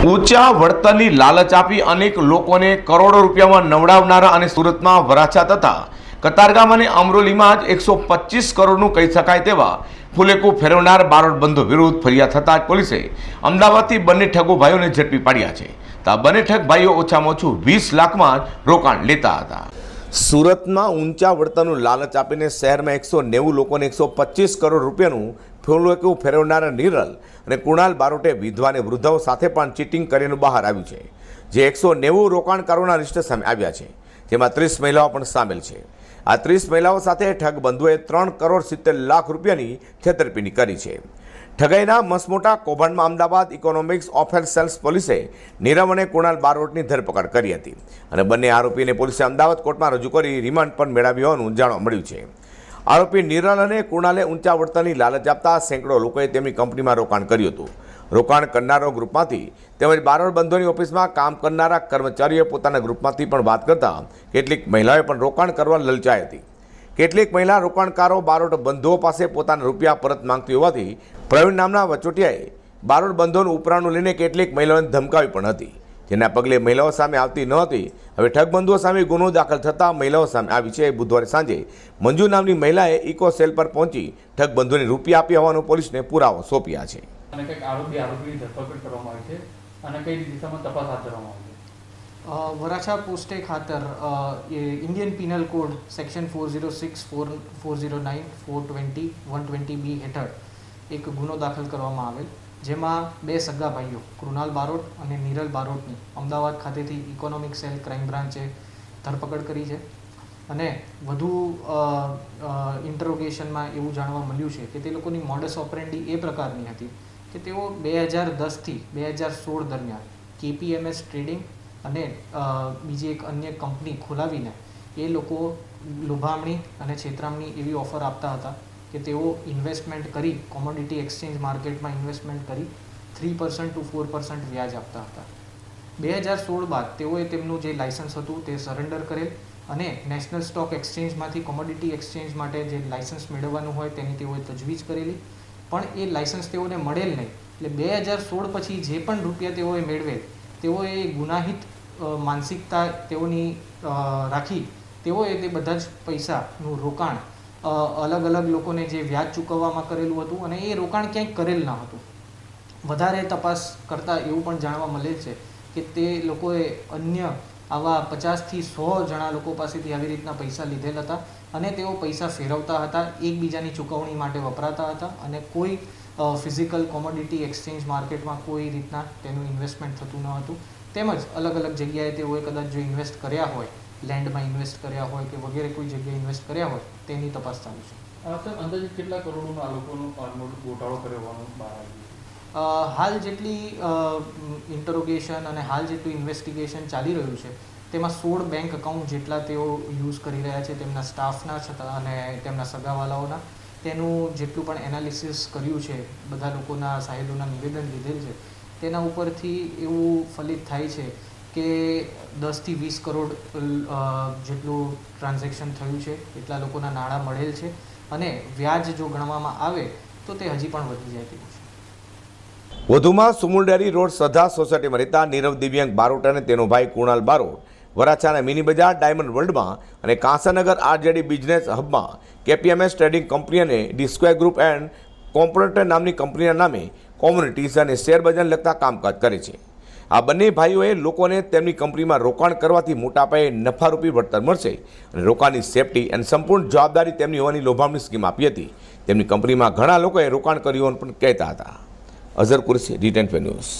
ઊંચા વળતરની લાલચ આપી અનેક લોકોને કરોડો રૂપિયામાં નવડાવનારા અને સુરતમાં વરાછા તથા કતારગામ અને અમરોલીમાં જ એકસો પચીસ કરોડનું કહી શકાય તેવા ફુલેકું ફેરવનાર બંધો વિરુદ્ધ ફરિયાદ થતાં પોલીસે અમદાવાદથી બંને ઠગો ભાઈઓને ઝડપી પાડ્યા છે. તો બંને ઠગ ભાઈઓ ઓછામાં ઓછું વીસ લાખમાં રોકાણ લેતા હતા. સુરતમાં ઊંચા વળતરનું લાલચ આપીને શહેરમાં એકસો નેવું લોકોને એકસો પચીસ કરોડ રૂપિયાનું ફેરવું ફેરવનારા નિરલ અને કુણાલ બારોટે વિધવાને વૃદ્ધાઓ સાથે પણ ચીટિંગ કરીને બહાર આવ્યું છે, જે એકસો નેવું રોકાણકારોના લિસ્ટ સામે આવ્યા છે, જેમાં ત્રીસ મહિલાઓ પણ સામેલ છે. આ ત્રીસ મહિલાઓ સાથે ઠગબંધુએ ત્રણ કરોડ સિત્તેર લાખ રૂપિયાની છેતરપિંડી કરી છે. ઠગાઈના મસમોટા કૌભાંડમાં અમદાવાદ ઇકોનોમિક્સ ઓફેર સેલ્સ પોલીસે નીરવ અને કુણાલ બારોટની ધરપકડ કરી હતી. અને બંને આરોપીને પોલીસે અમદાવાદ કોર્ટમાં રજૂ કરી રિમાન્ડ પણ મેળવ્યું હોવાનું જાણવા મળ્યું છે. આરોપી નિરલ અને કુણાલે ઊંચા વળતરની લાલચ આપતા સેંકડો લોકોએ તેમની કંપનીમાં રોકાણ કર્યું હતું. રોકાણ કરનારો ગ્રુપમાંથી તેમજ બારોડ બંધોની ઓફિસમાં કામ કરનારા કર્મચારીઓ પોતાના ગ્રુપમાંથી પણ વાત કરતા કેટલીક મહિલાઓએ પણ રોકાણ કરવા લલચાઈ હતી. કેટલીક મહિલા રોકાણકારો બારોટ બંધો પાસે પોતાના રૂપિયા પરત માંગતી હોવાથી પ્રવીણ નામના વચોટિયાએ બારોટ બંધોનું ઉપરાણું લઈને કેટલીક મહિલાઓને ધમકાવી પણ હતી. જેના પગલે મહિલાઓ સામે આવતી ન હતી. હવે ઠગબંધુઓ સામે ગુનો દાખલ થતાં મહિલાઓ સામે આવી છે. બુધવારે સાંજે મંજુ નામની મહિલાએ ઇકો સેલ પર પહોંચી ઠગબંધુને રૂપિયા આપ્યા હોવાનો પોલીસને પુરાવો સોંપ્યા છે. અને કંઈક આરોપી, આરોપીની ધરપકડ કરવામાં આવી છે અને કઈ દિશામાં તપાસ હાથ ધરવામાં આવી છે? વરાછા પોસ્ટે ખાતર એ Indian penal code section four zero six four four zero nine four twenty one twenty B હેઠળ એક ગુનો દાખલ કરવામાં આવેલ, જેમાં બે સગા ભાઈઓ, કૃણાલ બારોટ અને નીરલ બારોટની અમદાવાદ ખાતેથી ઇકોનોમિક સેલ ક્રાઇમ બ્રાન્ચે ધરપકડ કરી છે. અને વધુ ઇન્ટરોગેશનમાં એવું જાણવા મળ્યું છે કે તે લોકોની મોડસ ઓપરેન્ડી એ પ્રકારની હતી કે તેઓ બે હજાર દસથી બે હજાર સોળ દરમિયાન કેપીએમએસ ટ્રેડિંગ અને બીજી એક અન્ય કંપની ખોલાવીને એ લોકો લોભામણી અને છેતરામણી એવી ઓફર આપતા હતા કે તેઓ ઇન્વેસ્ટમેન્ટ કરી, કોમોડિટી એક્સચેન્જ માર્કેટમાં ઇન્વેસ્ટમેન્ટ કરી three percent to four percent વ્યાજ આપતા હતા. બે હજાર સોળ બાદ તેઓએ તેમનું જે લાયસન્સ હતું તે સરેન્ડર કરેલ અને નેશનલ સ્ટોક એક્સચેન્જમાંથી કોમોડિટી એક્સચેન્જ માટે જે લાયસન્સ મેળવવાનું હોય તેની તેઓએ તજવીજ કરેલી. પણ એ લાયસન્સ તેઓને મળેલ નહીં. એટલે બે હજાર સોળ પછી જે પણ રૂપિયા તેઓએ મેળવેલ, તેઓએ ગુનાહિત માનસિકતા તેઓની રાખી તેઓએ તે બધા જ પૈસાનું રોકાણ અલગ અલગ લોકોને જે વ્યાજ ચૂકવવામાં કરેલું હતું અને એ રોકાણ ક્યાંય કરેલ ન હતું. વધારે તપાસ કરતાં એવું પણ જાણવા મળેલ છે કે તે લોકોએ અન્ય આવા પચાસથી સો જણા લોકો પાસેથી આવી રીતના પૈસા લીધેલ હતા અને તેઓ પૈસા ફેરવતા હતા, એકબીજાની ચૂકવણી માટે વપરાતા હતા અને કોઈ ફિઝિકલ કોમોડિટી એક્સચેન્જ માર્કેટમાં કોઈ રીતના તેનું ઇન્વેસ્ટમેન્ટ થતું ન હતું. તેમજ અલગ અલગ જગ્યાએ તેઓએ કદાચ જો ઇન્વેસ્ટ કર્યા હોય લેન્ડમાં ઇન્વેસ્ટ કર્યા હોય કે વગેરે કોઈ જગ્યાએ ઇન્વેસ્ટ કર્યા હોય તેની તપાસ ચાલુ છે. અંદાજે કેટલા કરોડોનો આ લોકોનો ગોટાળો કર્યો હોવાનું બહાર આવ્યું હાલ જેટલી ઇન્ટરોગેશન અને હાલ જેટલું ઇન્વેસ્ટિગેશન ચાલી રહ્યું છે તેમાં સોળ બેંક એકાઉન્ટ જેટલા તેઓ યુઝ કરી રહ્યા છે તેમના સ્ટાફના છતાં અને તેમના સગાવાલાઓના. તેનું જેટલું પણ એનાલિસિસ કર્યું છે બધા લોકોના સાહેબોના નિવેદન લીધેલ છે તેના ઉપરથી એવું ફલિત થાય છે કે દસથી વીસ કરોડ જેટલું ટ્રાન્ઝેક્શન થયું છે, એટલા લોકોના નાણાં મળેલ છે અને વ્યાજ જો ગણવામાં આવે તો તે હજી પણ વધી જાય તેવું છે. વધુમાં સુમુલડેરી રોડ સધા સોસાયટીમાં રહેતા નીરવ દિવ્યાંગ બારોટ અને તેનો ભાઈ કુણાલ બારોટ વરાછાના મિની બજાર ડાયમંડ વર્લ્ડમાં અને કાંસાનગર આરજેડી બિઝનેસ હબમાં કેપીએમએસ ટ્રેડિંગ કંપની અને ડિસ્ક્વેર ગ્રુપ એન્ડ કોમ્પ્યુટર નામની કંપનીના નામે કોમ્યુનિટીઝ અને શેરબજારને લગતા કામકાજ કરે છે. આ બંને ભાઈઓએ લોકોને તેમની કંપનીમાં રોકાણ કરવાથી મોટા પાયે નફારૂપી વળતર મળશે અને રોકાણની સેફટી અને સંપૂર્ણ જવાબદારી તેમની હોવાની લોભામણી સ્કીમ આપી હતી. તેમની કંપનીમાં ઘણા લોકોએ રોકાણ કર્યું પણ કહેતા હતા. Azhar Qureshi D ten news